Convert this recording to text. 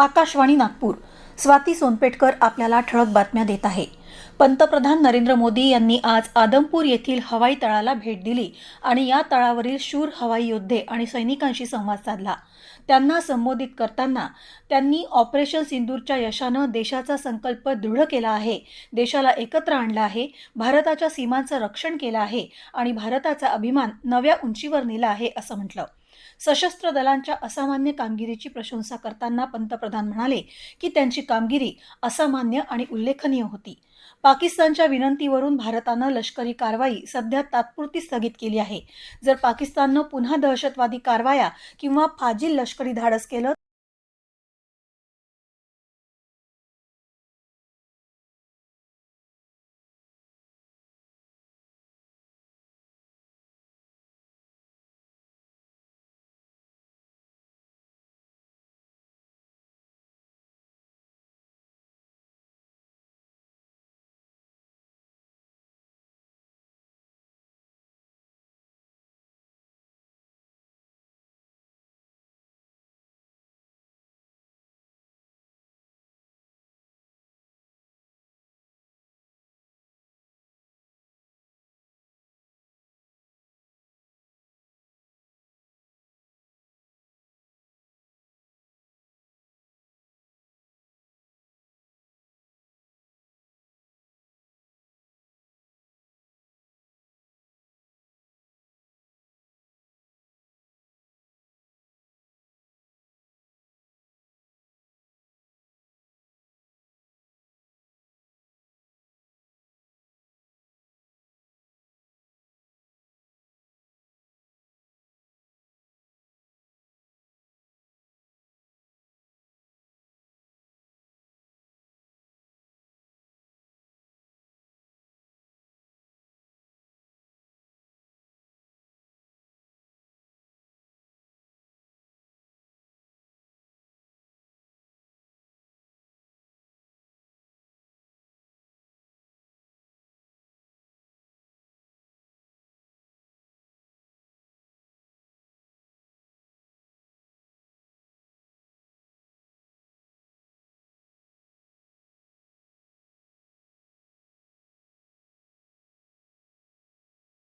आकाशवाणी नागपूर. स्वाती सोनपेटकर आपल्याला ठळक बातम्या देत आहे. पंतप्रधान नरेंद्र मोदी यांनी आज आदमपूर येथील हवाई तळाला भेट दिली आणि या तळावरील शूर हवाई योद्धे आणि सैनिकांशी संवाद साधला. त्यांना संबोधित करताना त्यांनी ऑपरेशन सिंदूरच्या यशानं देशाचा संकल्प दृढ केला आहे देशाला एकत्र आणलं आहे भारताच्या सीमांचं रक्षण केलं आहे आणि भारताचा अभिमान नव्या उंचीवर नेला आहे असं म्हटलं. सशस्त्र दलांच्या असामान्य कामगिरीची प्रशंसा करताना पंतप्रधान म्हणाले की त्यांची कामगिरी असामान्य आणि उल्लेखनीय होती. पाकिस्तानच्या विनंतीवरून भारतानं लष्करी कारवाई सध्या तात्पुरती स्थगित केली आहे. जर पाकिस्ताननं पुन्हा दहशतवादी कारवाया किंवा फाजील लष्करी धाडस केलं